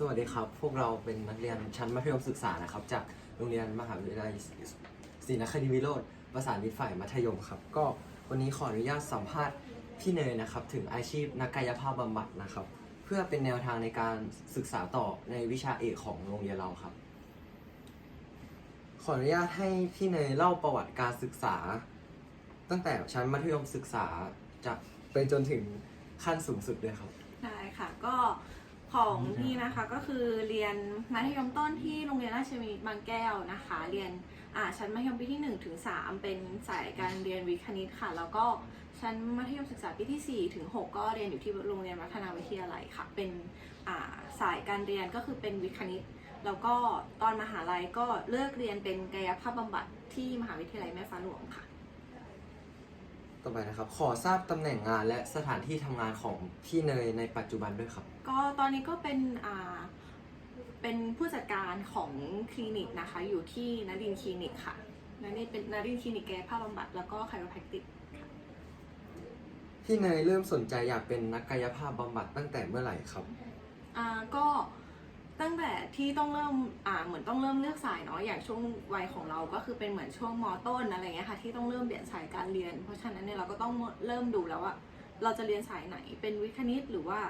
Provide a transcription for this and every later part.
สวัสดีครับ พวกเราเป็นนักเรียนชั้นมัธยมศึกษานะครับ จากโรงเรียนมหาวิทยาลัยศรีนครินทรวิโรธประสานมิตรฝ่ายมัธยมครับ ก็วันนี้ขออนุญาตสัมภาษณ์พี่เนยนะครับ ถึงอาชีพนักกายภาพบำบัดนะครับ เพื่อเป็นแนวทางในการศึกษาต่อในวิชาเอกของโรงเรียนเราครับ ขออนุญาตให้พี่เนยเล่าประวัติการศึกษา ตั้งแต่ชั้นมัธยมศึกษาจะไปจนถึงขั้นสูงสุดเลยครับ ได้ค่ะ ก็ ของพี่นะคะก็คือเรียนมัธยมต้นที่โรงเรียนราชวินิตบางแก้วนะคะ เรียนชั้นมัธยมปีที่1ถึง3เป็นสายการเรียนวิทย์คณิตค่ะ แล้วก็ชั้นมัธยมศึกษาปีที่4ถึง6ก็เรียนอยู่ที่โรงเรียนวัฒนาวิทยาลัยค่ะ เป็นาสายการเรียนก็คือเป็นวิทย์คณิต แล้วก็ตอนมหาลัยก็เลือกเรียนเป็นกายภาพบำบัดที่มหาวิทยาลัยแม่ฟ้าหลวงค่ะ ต่อไปนะครับ ขอทราบตำแหน่งงานและสถานที่ทำงานของพี่เนยในปัจจุบันด้วยครับ ก็ตอนนี้ก็เป็นอ่าเป็นผู้จัดการของคลินิกนะคะ อยู่ที่นรินทร์คลินิกค่ะนรินทร์เป็นนรินทร์คลินิกแก้ภาพบำบัดแล้วก็ไคโรแพคติกพี่เนยเริ่มสนใจอยากเป็นนักกายภาพบำบัดตั้งแต่เมื่อไหร่ครับ อ่าก็ ตั้งแต่ที่ต้องเริ่มอ่าเหมือนต้องเริ่มเลือกสายเนาะอย่างช่วงวัยของเราก็คือเป็นเหมือนช่วงมต้นอะไรเงี้ยค่ะที่ต้องเริ่มเปลี่ยนสายการเรียน เพราะฉะนั้นเนี่ยเราก็ต้องเริ่มดูแล้วว่าเราจะเรียนสายไหนเป็นวิทย์คณิตหรือว่า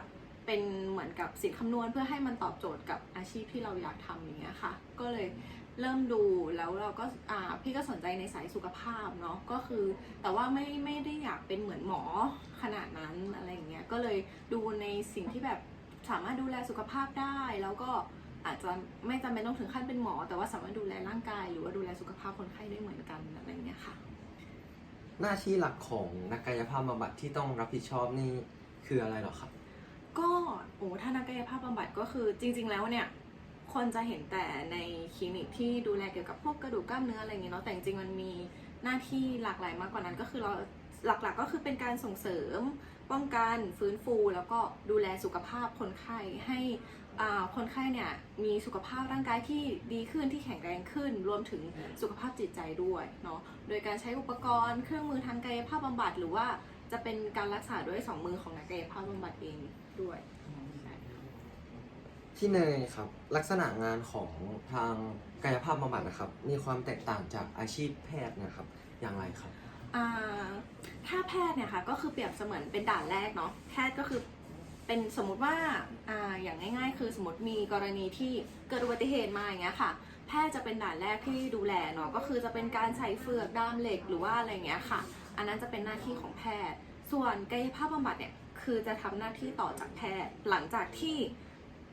เป็นเหมือนกับสินคำนวณเพื่อให้มันตอบโจทย์กับอาชีพที่เราอยากทำอย่างเงี้ยค่ะ ก็เลยเริ่มดูแล้วเราก็อ่าพี่ก็สนใจในสายสุขภาพเนาะก็คือ แต่ว่าไม่ไม่ได้อยากเป็นเหมือนหมอขนาดนั้นอะไรอย่างเงี้ยก็เลยดูในสิ่งที่แบบ สามารถดูแลสุขภาพได้ แล้วก็อาจจะไม่จำเป็นต้องถึงขั้นเป็นหมอ แต่ว่าสามารถดูแลร่างกาย หรือว่าดูแลสุขภาพคนไข้ได้เหมือนกันอะไรอย่างเงี้ยค่ะ หน้าที่หลักของนักกายภาพบำบัดที่ต้องรับผิดชอบนี่คืออะไรเหรอครับ ก็โอ้ถ้านักกายภาพบำบัดก็คือจริง ๆ แล้วเนี่ยคนจะเห็นแต่ในคลินิกที่ดูแลเกี่ยวกับพวกกระดูกกล้ามเนื้ออะไรอย่างเงี้ยเนาะแต่จริงๆมันมีหน้าที่หลากหลายมากกว่านั้นก็คือเราหลักๆก็คือเป็นการส่งเสริม ป้องกันฟื้นฟูแล้วก็ดูแลสุขภาพคนไข้ให้อ่าคนไข้เนี่ยมีสุขภาพร่างกายที่ดีขึ้นที่แข็งแรงขึ้น รวมถึงสุขภาพจิตใจด้วยเนาะโดยการใช้อุปกรณ์เครื่องมือทางกายภาพบำบัด หรือว่าจะเป็นการรักษาด้วยสองมือของนักกายภาพบำบัดเองด้วยพี่เนยครับลักษณะงานของทางกายภาพบำบัดนะครับ มีความแตกต่างจากอาชีพแพทย์นะครับอย่างไรครับ ถ้าแพทย์เนี่ยค่ะก็คือเปรียบเสมือนเป็นด่านแรกเนาะแพทย์ก็คือเป็นสมมติว่าออย่างง่ายๆ คือสมมติมีกรณีที่เกิดอุบัติเหตุมาอย่างเงี้ยค่ะ แพทย์จะเป็นด่านแรกที่ดูแลเนาะก็คือจะเป็นการใส่เฟือกด้ามเหล็กหรือว่าอะไรเงี้ยค่ะ อันนั้นจะเป็นหน้าที่ของแพทย์ ส่วนกายภาพบำบัดเนี่ยคือจะทำหน้าที่ต่อจากแพทย์ หลังจากที่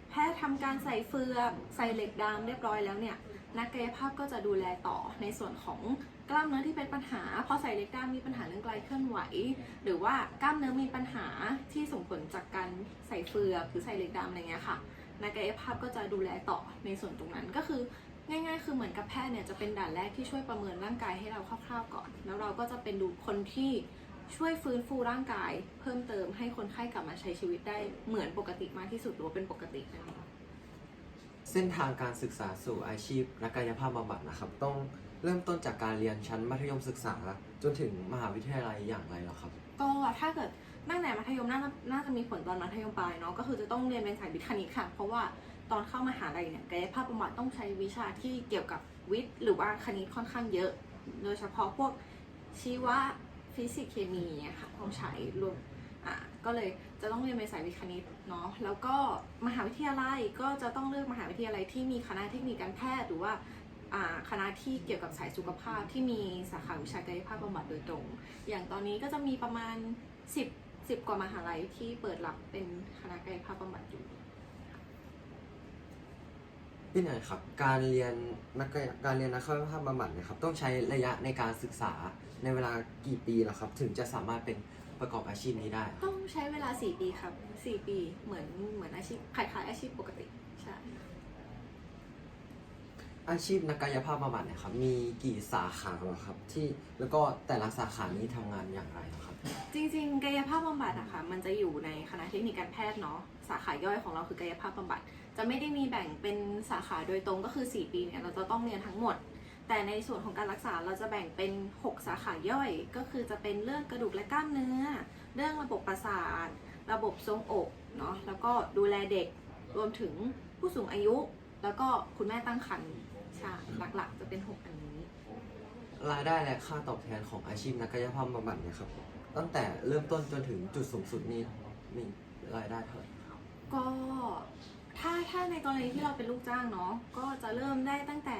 แพทย์ทำการใส่เฟือกใส่เหล็กดามเรียบร้อยแล้วเนี่ยนักกายภาพก็จะดูแลต่อในส่วนของ กล้ามเนื้อที่เป็นปัญหา พอใส่เหล็กกล้ามมีปัญหาเรื่องไกลเคลื่อนไหว หรือว่ากล้ามเนื้อมีปัญหาที่ส่งผลจากการใส่เฟือกหรือใส่เหล็กดามอะไรเงี้ยค่ะนักกายภาพก็จะดูแลต่อในส่วนตรงนั้นก็คือง่ายๆ คือเหมือนกับแพทย์เนี่ยจะเป็นด่านแรกที่ช่วยประเมินร่างกายให้เราคร่าวๆก่อน แล้วเราก็จะเป็นดูคนที่ช่วยฟื้นฟูร่างกาย เพิ่มเติมให้คนไข้กลับมาใช้ชีวิตได้เหมือนปกติมากที่สุดหรือว่าเป็นปกตินั่นเองเส้นทางการศึกษาสู่อาชีพนักกายภาพบำบัดนะครับต้อง เริ่มต้นจากการเรียนชั้นมัธยมศึกษา จนถึงมหาวิทยาลัยอย่างไรเหรอครับ ก็ถ้าเกิดตั้งแต่มัธยมน่าจะน่าจะมีผลตอนมัธยมปลายเนาะก็คือจะต้องเรียนเป็นสายวิทย์คณิตค่ะ เพราะว่าตอนเข้ามหาลัยเนี่ยกายภาพบำบัดต้องใช้วิชาที่เกี่ยวกับวิทย์ หรือว่าคณิตค่อนข้างเยอะ โดยเฉพาะพวกชีวะฟิสิกส์เคมีเนี่ยค่ะต้องใช้รวมอะก็เลยจะต้องเรียนเป็นสายวิทย์คณิตเนาะแล้วก็มหาวิทยาลัยก็จะต้องเลือกมหาวิทยาลัยที่มีคณะเทคนิคการแพทย์หรือว่า คณะที่เกี่ยวกับสายสุขภาพที่มีสาขาวิชากายภาพบำบัดโดยตรง อย่างตอนนี้ก็จะมีประมาณ 10 10 กว่ามหาลัยที่เปิดรับเป็นคณะกายภาพบำบัดอยู่ พี่เนยครับ การเรียนนักกายการเรียนนักกายภาพบำบัดเนะครับ ต้องใช้ระยะในการศึกษาในเวลากี่ปีล่ะครับ ถึงจะสามารถเป็นประกอบอาชีพนี้ได้ ต้องใช้เวลา 4 ปีครับ 4 ปีเหมือนเหมือนอาชีพคล้ายๆอาชีพปกติใช่ อาชีพนักกายภาพบำบัดเนะครับมีกี่สาขาหรอครับที่แล้วก็แต่ละสาขานี้ทำงานอย่างไรหรอครับ จริงๆ กายภาพบำบัดอะคะมันจะอยู่ในคณะเทคนิคการแพทย์เนาะสาขาย่อยของเราคือกายภาพบำบัดจะไม่ได้มีแบ่งเป็นสาขาโดยตรงก็คือ 4 ปีเนี่ยเราจะต้องเรียนทั้งหมด แต่ในส่วนของการรักษาเราจะแบ่งเป็น 6 สาขาย่อย ก็คือจะเป็นเรื่องกระดูกและกล้ามเนื้อ เรื่องระบบประสาท ระบบทรงอกเนาะแล้วก็ดูแลเด็กรวมถึงผู้สูงอายุ แล้วก็คุณแม่ตั้งครรภ์ ใช่หลักๆจะเป็น 6 อันนี้ รายได้และค่าตอบแทนของอาชีพนักกายภาพบำบัดเนี่ยครับ ตั้งแต่เริ่มต้นจนถึงจุดสูงสุดนี้มีรายได้เท่าไหร่ก็ถ้าถ้าในกรณีที่เราเป็นลูกจ้างเนาะก็จะเริ่มได้ตั้งแต่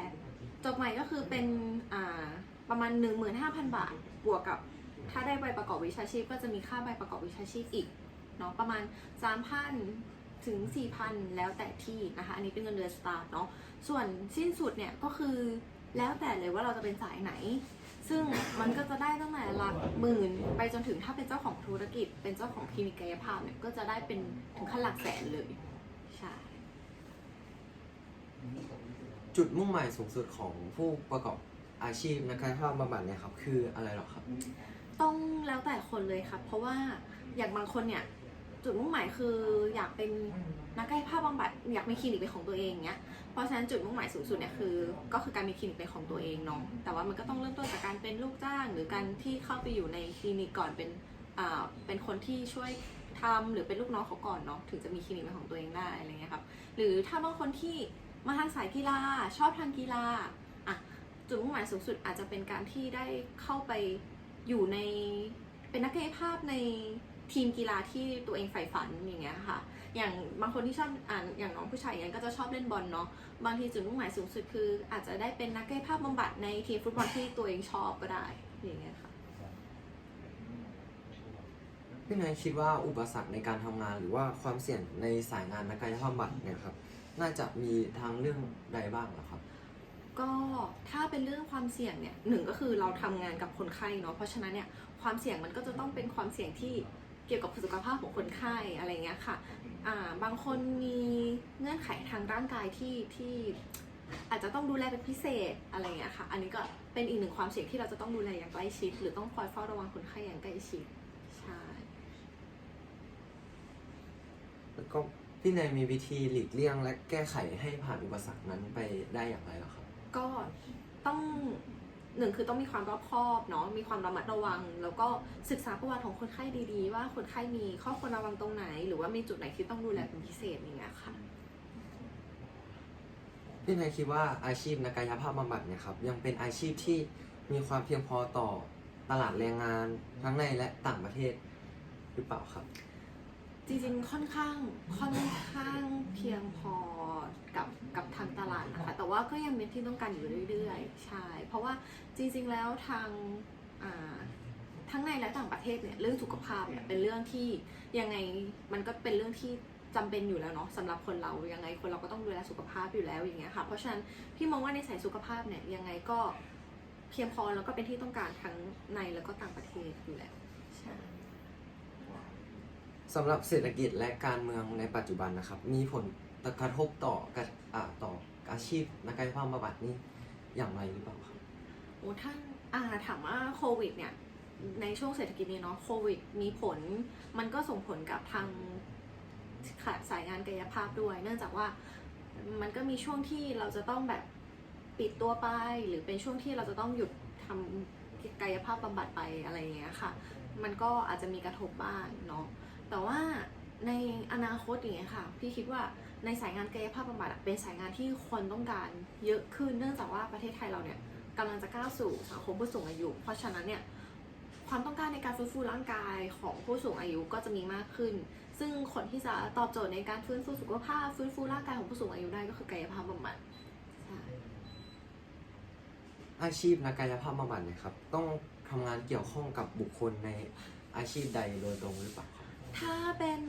จบใหม่ก็คือเป็นอ่าประมาณ 15,000 บาทบวกกับ ถ้าได้ใบประกอบวิชาชีพ ก็จะมีค่าใบประกอบวิชาชีพอีกเนาะประมาณ 3,000 ถึง 4,000 แล้วแต่ที่นะคะ อันนี้เป็นเงินเดือนสตาร์ทเนาะ ส่วนสิ้นสุดเนี่ยก็คือแล้วแต่เลยว่าเราจะเป็นสายไหน ซึ่งมันก็จะได้ตั้งแต่หลักหมื่น ไปจนถึงถ้าเป็นเจ้าของธุรกิจ เป็นเจ้าของคลินิกกายภาพเนี่ยก็จะได้เป็นถึงขั้นหลักแสนเลย ใช่ จุดมุ่งหมายสูงสุดของผู้ประกอบอาชีพนักกายภาพบำบัดเนี่ยครับ คืออะไรหรอครับ ต้องแล้วแต่คนเลยครับ เพราะว่าอย่างบางคนเนี่ย จุดมุ่งหมายคืออยากเป็นนักกายภาพบำบัดอยากมีคลินิกเป็นของตัวเองเนี้ยเพราะฉะนั้นจุดมุ่งหมายสูงสุดเนี่ยคือ ก็คือการมีคลินิกเป็นของตัวเองเนาะแต่ว่ามันก็ต้องเริ่มต้นจากการเป็นลูกจ้าง หรือการที่เข้าไปอยู่ในคลินิกก่อนเป็นอ่าเป็นคนที่ช่วยทำหรือเป็นลูกน้องเขาก่อนเนาะถึงจะมีคลินิกเป็นของตัวเองได้อะไรเงี้ยครับหรือถ้าบางคนที่มาทางสายกีฬาชอบทางกีฬาอะจุดมุ่งหมายสูงสุดอาจจะเป็นการที่ได้เข้าไปอยู่ในเป็นนักกายภาพใน ทีมกีฬาที่ตัวเองใฝ่ฝันอย่างเงี้ยค่ะ อย่างบางคนที่ชอบอ่านอย่างน้องผู้ชายอย่างนั้นก็จะชอบเล่นบอลเนาะ บางทีจุดมุ่งหมายสูงสุดคือ อาจจะได้เป็นนักกายภาพบำบัดในทีมฟุตบอลที่ตัวเองชอบก็ได้อย่างเงี้ยค่ะ พี่นายคิดว่าอุปสรรคในการทำงานหรือว่าความเสี่ยงในสายงานนักกายภาพบำบัดเนี่ยครับ น่าจะมีทางเรื่องใดบ้างเหรอครับ ก็ถ้าเป็นเรื่องความเสี่ยงเนี่ยหนึ่งก็คือเราทำงานกับคนไข้เนาะ เพราะฉะนั้นเนี่ยความเสี่ยงมันก็จะต้องเป็นความเสี่ยงที่ เกี่ยวกับสุขภาพของคนไข้อะไรเงี้ยค่ะอ่าบางคนมีเงื่อนไขทางร่างกายที่ที่อาจจะต้องดูแลเป็นพิเศษอะไรเงี้ยค่ะ อันนี้ก็เป็นอีกหนึ่งความเสี่ยงที่เราจะต้องดูแลอย่างใกล้ชิด หรือต้องคอยเฝ้าระวังคนไข้อย่างใกล้ชิด ใช่ แล้วก็พี่นายมีวิธีหลีกเลี่ยงและแก้ไขให้ผ่านอุปสรรคนั้นไปได้อย่างไรเหรอครับ ก็ต้อง หนึ่งคือต้องมีความรอบคอบเนาะมีความระมัดระวัง แล้วก็ศึกษาประวัติของคนไข้ดีๆ ว่าคนไข้มีข้อควรระวังตรงไหน หรือว่ามีจุดไหนที่ต้องดูแลเป็นพิเศษอย่างเงี้ยค่ะพี่นายคิดว่าอาชีพนักกายภาพบำบัดเนี่ยครับยังเป็นอาชีพที่มีความเพียงพอต่อตลาดแรงงานทั้งในและต่างประเทศหรือเปล่าครับ จริงๆ ค่อนข้างค่อนข้างเพียงพอกับกับทางตลาดนะคะ แต่ว่าก็ยังเป็นที่ต้องการอยู่เรื่อยๆ ใช่ เพราะว่าจริงๆ แล้วทางทั้งในและต่างประเทศเนี่ยเรื่องสุขภาพเนี่ยเป็นเรื่องที่ยังไงมันก็เป็นเรื่องที่จำเป็นอยู่แล้วเนาะสำหรับคนเรายังไงคนเราก็ต้องดูแลสุขภาพอยู่แล้วอย่างเงี้ยค่ะ เพราะฉะนั้นพี่มองว่าในสายสุขภาพเนี่ยยังไงก็เพียงพอแล้วก็เป็นที่ต้องการทั้งในแล้วก็ต่างประเทศอยู่แล้วใช่ สำหรับเศรษฐกิจและการเมืองในปัจจุบันนะครับ มีผลกระทบต่อการอ่าต่ออาชีพนักกายภาพบำบัดนี่อย่างไรหรือเปล่าครับโอ้ถ้าอ่าถามว่าโควิดเนี่ยในช่วงเศรษฐกิจนี้เนาะโควิดมีผล มันก็ส่งผลกับทางขาดสายงานกายภาพด้วย เนื่องจากว่ามันก็มีช่วงที่เราจะต้องแบบปิดตัวไป หรือเป็นช่วงที่เราจะต้องหยุดทำกายภาพบำบัดไปอะไรอย่างเงี้ยค่ะ มันก็อาจจะมีกระทบบ้างเนาะ แต่ว่าในอนาคตอย่างเงี้ยค่ะ พี่คิดว่าในสายงานกายภาพบำบัดเป็นสายงานที่คนต้องการเยอะขึ้นเนื่องจากว่าประเทศไทยเราเนี่ยกำลังจะก้าวสู่สังคมผู้สูงอายุ เพราะฉะนั้นเนี่ยความต้องการในการฟื้นฟูร่างกายของผู้สูงอายุก็จะมีมากขึ้น ซึ่งคนที่จะตอบโจทย์ในการฟื้นฟูสุขภาพ ฟื้นฟูร่างกายของผู้สูงอายุได้ก็คือกายภาพบำบัดอาชีพนักกายภาพบำบัดเนี่ยครับ ต้องทำงานเกี่ยวข้องกับบุคคลในอาชีพใดโดยตรงหรือเปล่าครับ ถ้าเป็น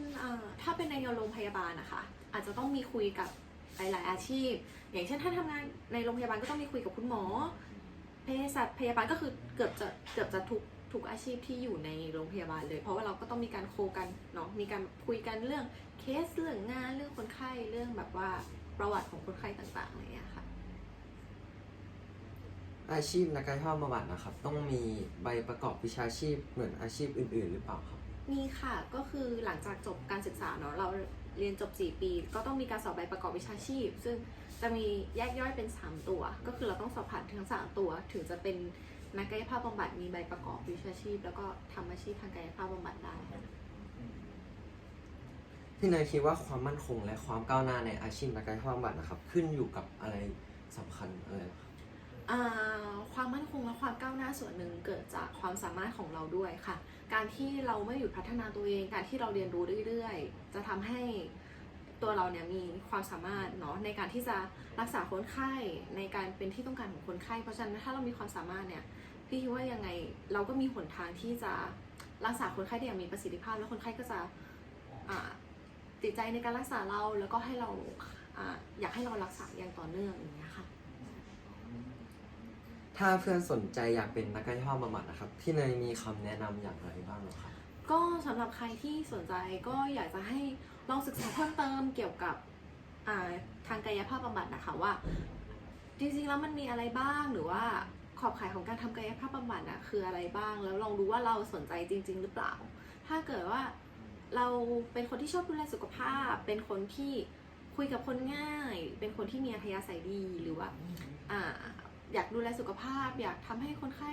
ถ้าเป็นในโรงพยาบาลนะคะอาจจะต้องมีคุยกับหลาย ๆ อาชีพ อย่างเช่นถ้าทำงานในโรงพยาบาลก็ต้องมีคุยกับคุณหมอเภสัชพยาบาลก็คือเกือบจะเกือบจะทุกทุกอาชีพที่อยู่ในโรงพยาบาลเลย เพราะว่าเราก็ต้องมีการโคกันเนาะมีการคุยกันเรื่องเคสเรื่องงานเรื่องคนไข้เรื่องแบบว่าประวัติของคนไข้ต่างๆอะไรอย่างเงี้ยค่ะอาชีพนักกายภาพบำบัดนะครับ ต้องมีใบประกอบวิชาชีพเหมือนอาชีพอื่น ๆ หรือเปล่าครับ มีค่ะก็คือหลังจากจบการศึกษาเนาะเราเรียนจบ 4 ปี ก็ต้องมีการสอบใบประกอบวิชาชีพ ซึ่งจะมีแยกย่อยเป็น 3 ตัว ก็คือเราต้องสอบผ่านทั้ง 3 ตัว ถึงจะเป็นนักกายภาพบำบัดมีใบประกอบวิชาชีพ แล้วก็ทำอาชีพทางกายภาพบำบัดได้พี่เนยคิดว่าความมั่นคงและความก้าวหน้าในอาชีพนักกายภาพบำบัดนะครับ ขึ้นอยู่กับอะไรสำคัญอะไร ความมั่นคงและความก้าวหน้าส่วนหนึ่งเกิดจากความสามารถของเราด้วยค่ะ การที่เราไม่หยุดพัฒนาตัวเอง การที่เราเรียนรู้เรื่อยๆ จะทำให้ตัวเราเนี่ยมีความสามารถเนาะในการที่จะรักษาคนไข้ในการเป็นที่ต้องการของคนไข้ เพราะฉะนั้นถ้าเรามีความสามารถเนี่ยพี่คิดว่ายังไงเราก็มีหนทางที่จะรักษาคนไข้ได้อย่างมีประสิทธิภาพ แล้วคนไข้ก็จะติดใจในการรักษาเราแล้วก็ให้เราอ่าอยากให้เรารักษาอย่างต่อเนื่องอย่างเงี้ยค่ะ ถ้าเพื่อนสนใจอยากเป็นนักกายภาพบำบัดนะครับพี่เนยมีคำแนะนำอย่างไรบ้างหรอครับ ก็สำหรับใครที่สนใจก็อยากจะให้ลองศึกษาเพิ่มเติมเกี่ยวกับอ่าทางกายภาพบำบัดนะคะว่า จริงๆแล้วมันมีอะไรบ้างหรือว่าขอบข่ายของการทำกายภาพบำบัดน่ะคืออะไรบ้าง แล้วลองดูว่าเราสนใจจริง ๆ หรือเปล่า ถ้าเกิดว่าเราเป็นคนที่ชอบดูแลสุขภาพ เป็นคนที่คุยกับคนง่าย เป็นคนที่มีอัธยาศัยดีหรือว่า อ่า อยากดูแลสุขภาพ อยากทำให้คนไข้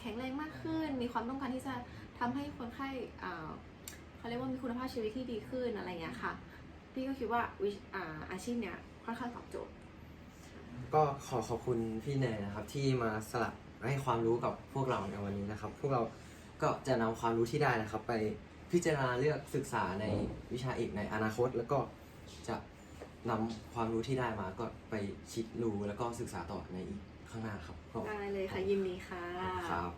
แข็งแรงมากขึ้น มีความต้องการที่จะทำให้คนไข้เขาเรียกว่ามีคุณภาพชีวิตที่ดีขึ้นอะไรอย่างเงี้ยค่ะ พี่ก็คิดว่าวิชอ่าอาชีพเนี้ยค่อนข้างตอบโจทย์ ก็ขอขอบคุณพี่เนยนะครับที่มาสลับให้ความรู้กับพวกเราในวันนี้นะครับ พวกเราก็จะนำความรู้ที่ได้นะครับ ไปพิจารณาเลือกศึกษาในวิชาเอกในอนาคต แล้วก็จะ นำความรู้ที่ได้มาก็ไปคิดรู้แล้วก็ศึกษาต่อในอีกข้างหน้าครับก็ได้เลยค่ะยินดีค่ะ ครับ